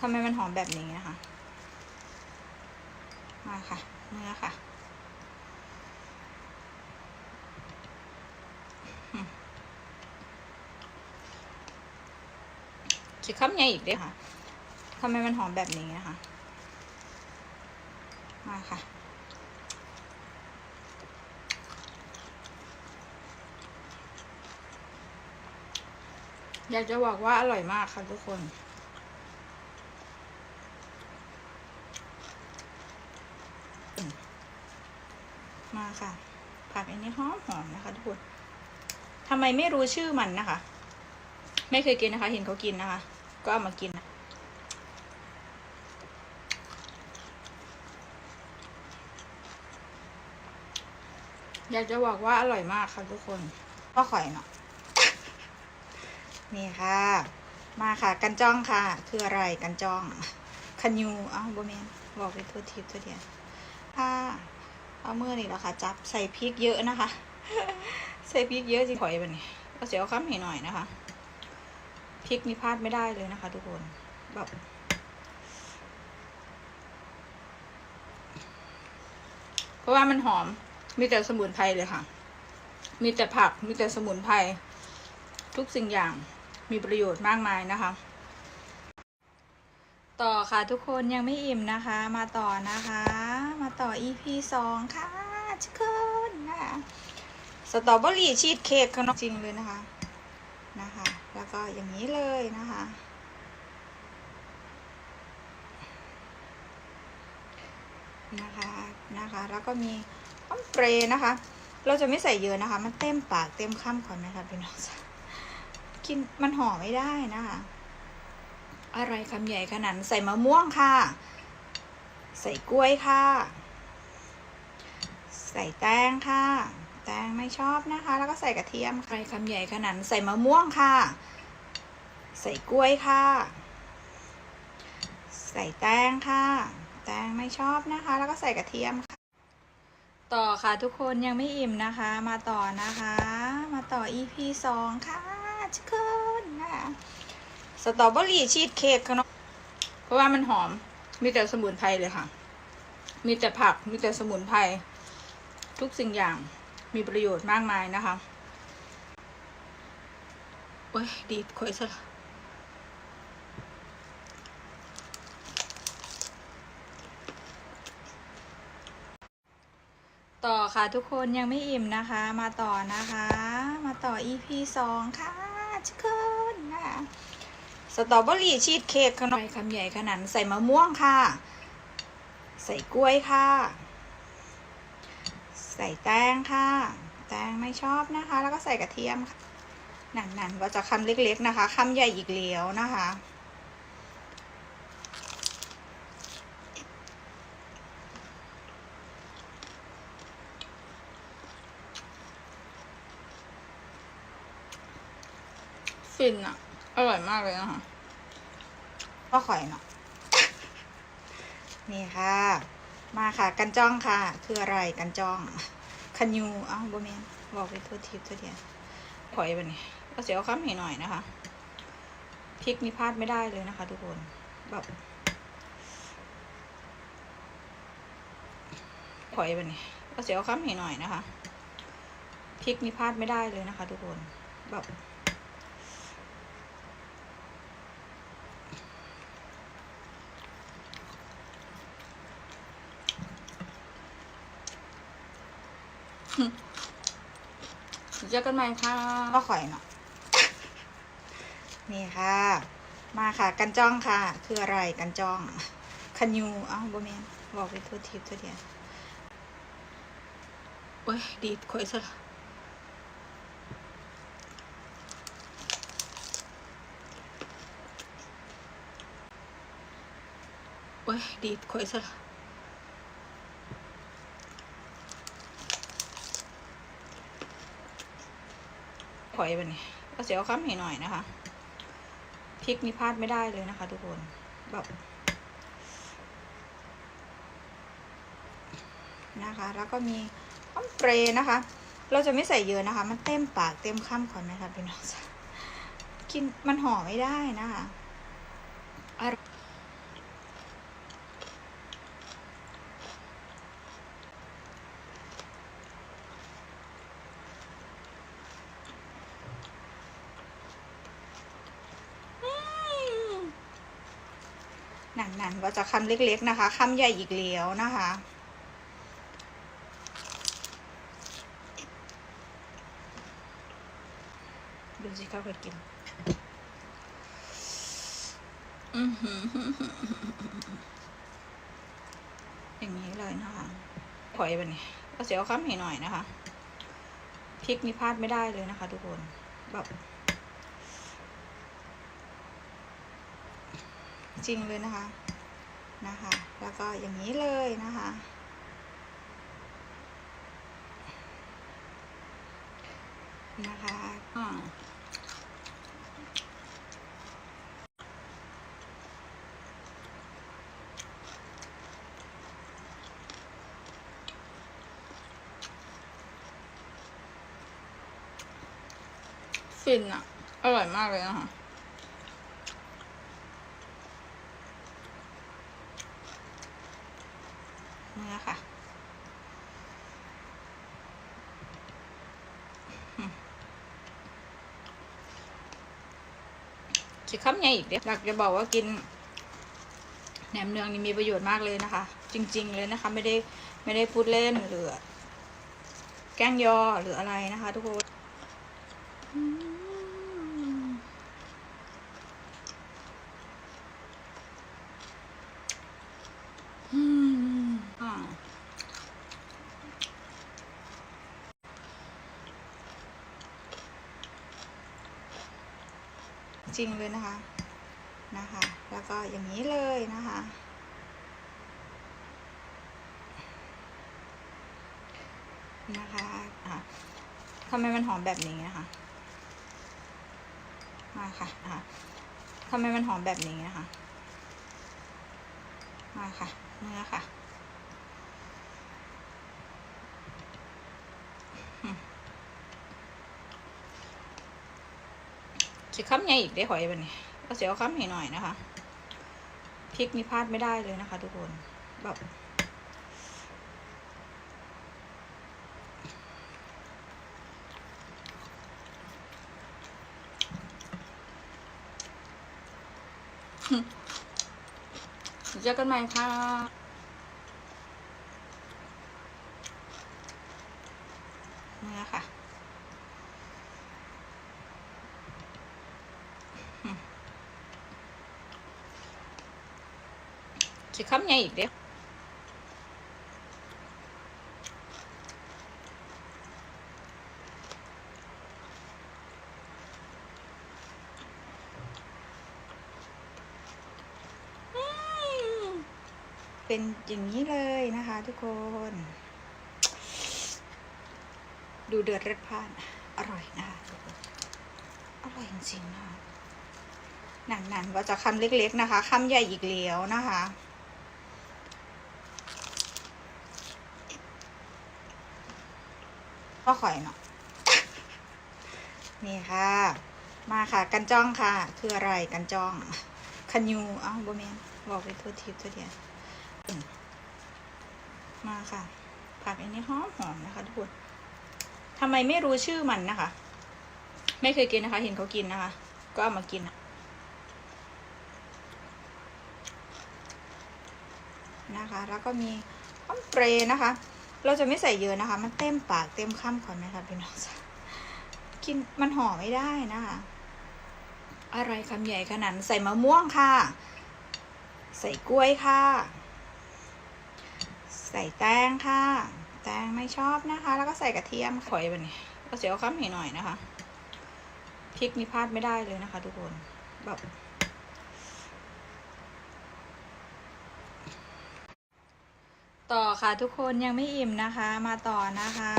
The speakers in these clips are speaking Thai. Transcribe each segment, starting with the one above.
ทำไมมันหอมแบบนี้นะคะ มาค่ะเนื้อค่ะอืมจะคำใหญ่อีกเด้อค่ะทำไมมันหอมแบบนี้นะคะ มาค่ะอยากจะบอกว่าอร่อยมากค่ะทุกคน มาค่ะ ผักอันนี้ หอมหอมนะคะทุกคนทำไมไม่รู้ชื่อมันนะคะ ไม่เคยกินนะคะ เห็นเขากินนะคะ ก็เอามากินนะอยากจะบอกว่าอร่อยมากค่ะทุกคนก็ข่อยเนาะนี่ค่ะ มาค่ะ กันจ้องค่ะ คืออะไรกันจ้องคันยูอ้าวโบแมนบอกไปทั่วทิพย์ทั่วเดียนค่ะ เอามือนี่แหละค่ะ จับใส่พริกเยอะนะคะ ใส่พริกเยอะจริงถอยไปนี่ก็เสียวข้ามหน่อยนะคะพริกนี่พลาดไม่ได้เลยนะคะ ทุกคนแบบเพราะว่ามันหอมมีแต่สมุนไพรเลยค่ะ มีแต่ผักมีแต่สมุนไพรทุกสิ่งอย่างมีประโยชน์มากมายนะคะ ต่อค่ะทุกคนยังไม่อิ่มนะคะ มาต่อนะคะ มาต่อ EP สองค่ะทุกคนนะคะสตรอเบอรี่ชีสเค้กข้างนอกจริงเลยนะคะนะคะ แล้วก็อย่างนี้เลยนะคะ นะคะนะคะแล้วก็มีข้าวเปรย์นะคะ เราจะไม่ใส่เยอะนะคะ มันเต็มปากเต็มคำก่อนนะคะพี่น้องกินมันห่อไม่ได้นะคะ อะไรคำใหญ่ขนาดใส่มะม่วงค่ะ ใส่กล้วยค่ะ ใส่แตงค่ะ แตงไม่ชอบนะคะ แล้วก็ใส่กระเทียมใครคำใหญ่ขนาดใส่มะม่วงค่ะ ใส่กล้วยค่ะ ใส่แตงค่ะ แตงไม่ชอบนะคะ แล้วก็ใส่กระเทียมค่ะต่อค่ะทุกคนยังไม่อิ่มนะคะ มาต่อนะคะ มาต่อ EP สองค่ะทุกคนนะคะ สตรอเบอรี่ชีสเค้กข้างนอกเพราะว่ามันหอม มีแต่สมุนไพรเลยค่ะ มีแต่ผัก มีแต่สมุนไพร ทุกสิ่งอย่าง มีประโยชน์มากมายนะคะโอ้ย ดีดข่อยซะต่อค่ะทุกคนยังไม่อิ่มนะคะ มาต่อนะคะ มาต่อ EP สองค่ะทุกคนนะ สตรอเบอรี่ชีสเค้กข้างนอกคำใหญ่ขนาดนั้นใส่มะม่วงค่ะ ใส่กล้วยค่ะ ใส่แตงค่ะ แตงไม่ชอบนะคะ แล้วก็ใส่กระเทียมค่ะนั่นๆว่าจะคำเล็กๆนะคะคำใหญ่อีกแล้วนะคะฟินอะ อร่อยมากเลยนะคะก็ข่อยเนาะนี่ค่ะ มาค่ะ กันจ้องค่ะ คืออะไรกันจ้องคันยูอ้าวบแมนบอกไปทั่วทิพย์ทั่วเดียนถอยไปนี่ก็เสียวข้ามหน่อยนะคะพริกนี่พลาดไม่ได้เลยนะคะ ทุกคนแบบถอยไปนี่ก็เสียวข้ามหน่อยนะคะพริกนี่พลาดไม่ได้เลยนะคะ ทุกคนแบบ เจอกันใหม่ค่ะก็ข่อยเนาะนี่ค่ะ มาค่ะ กันจ้องค่ะ คืออะไรกันจ้องคันยูอ้าวบแมนบอกไปทั่วทิพย์ทั่วเดียนโอ้ยดีดข่อยซะละโอ้ยดีดข่อยซะละ ถอยไปนี่ก็เสียวข้ามหน่อยนะคะพริกนี่พลาดไม่ได้เลยนะคะ ทุกคนแบบนะคะ แล้วก็มีข้าวเปรนะคะ เราจะไม่ใส่เยอะนะคะ มันเต็มปากเต็มคำก่อนไหมคะพี่น้องจ๊ะกินมันห่อไม่ได้นะคะ อร่อยหนันๆว่าจะคำเล็ก ๆ นะคะคำใหญ่อีกแล้วนะคะดูสิเขาเคยกินอือหืออย่างนี้เลยนะคะถอยไปนี่ก็เสียวข้ามให้หน่อยนะคะพริกนี่พลาดไม่ได้เลยนะคะ ทุกคนแบบจริงเลยนะคะ นะคะ แล้วก็อย่างนี้เลยนะคะ นะคะอ่าฟินอะอร่อยมากเลยนะคะ เนื้อค่ะ จะคำใหญ่อีกเดี๋ยวอยากจะบอกว่ากินแหนมเนืองนี่มีประโยชน์มากเลยนะคะ จริง ๆ เลยนะคะ ไม่ได้ไม่ได้พูดเล่นหรือแกล้งยอหรืออะไรนะคะ ทุกคนอืมอืมอ่า จ ริงเลยนะคะนะคะ แล้วก็อย่างนี้เลยนะคะ นะคะอะทำไมมันหอมแบบนี้นะคะมาค่ะนะคะทำไมมันหอมแบบนี้นะคะมาค่ะเนื้อค่ะ จะค้ำใหญ่อีกได้หอยบันนี้ก็เสียวค้ำให้หน่อยนะคะพริกนี่พลาดไม่ได้เลยนะคะ ทุกคนแบบเจอกันใหม่ค่ะ เนื้อค่ะ จะค้ำใหญ่อีกเด้ออืมเป็นอย่างนี้เลยนะคะทุกคน ดูเดือดเร็ดพลานอร่อยนะคะทุกคนอร่อยจริงๆนะหนันๆว่าจะคำเล็กๆนะคะคำใหญ่อีกแล้วนะคะ ก็ข่อยเนาะนี่ค่ะ มาค่ะ กันจ้องค่ะ คืออะไรกันจ้องคันยูเอ้าบแมนบอกไปทั่วทิพย์ทั่วเดียวมาค่ะ ผักอันนี้หอมหอมนะคะทุกคนทำไมไม่รู้ชื่อมันนะคะ ไม่เคยกินนะคะ เห็นเขากินนะคะ ก็เอามากินอะนะคะ แล้วก็มีข้าวเปรย์นะคะ เราจะไม่ใส่เยอะนะคะ มันเต็มปากเต็มคำก่อนไหมคะพี่น้องจ๊ะกินมันห่อไม่ได้นะคะ อะไรคำใหญ่ขนาดใส่มะม่วงค่ะ ใส่กล้วยค่ะ ใส่แตงค่ะ แตงไม่ชอบนะคะ แล้วก็ใส่กระเทียมค่ะถอยไปนี่ก็เสียวข้ามหน่อยนะคะพริกนี่พลาดไม่ได้เลยนะคะ ทุกคนแบบ ต่อค่ะทุกคนยังไม่อิ่มนะคะ มาต่อนะคะ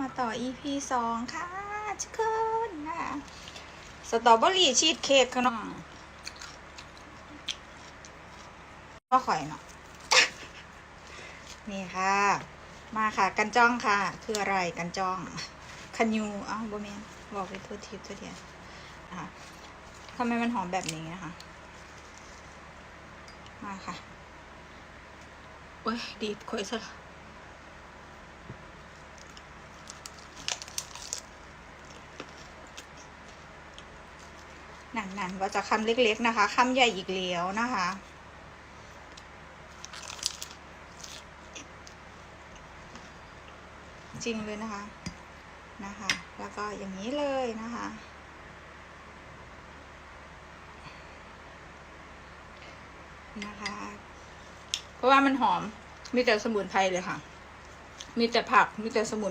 มาต่อ EP สองค่ะทุกคนนะคะสตรอเบอรี่ชีสเค้กค่ะเนาะก็ข่อยเนาะนี่ค่ะ มาค่ะกันจ้องค่ะ คืออะไรกันจ้องคันยูอ้าบ่แมนบอกไปทั่วทิพย์ทั่วเดียวนะคะทำไมมันหอมแบบนี้นะคะมาค่ะ โอ้ย ดีดข่อยซะหนั่นๆว่าจะคำเล็ก ๆ นะคะคำใหญ่อีกแล้วนะคะจริงเลยนะคะ นะคะ แล้วก็อย่างนี้เลยนะคะ ราะว่ามันหอม มีแต่สมุนไพรเลยค่ะ มีแต่ผัก มีแต่สมุน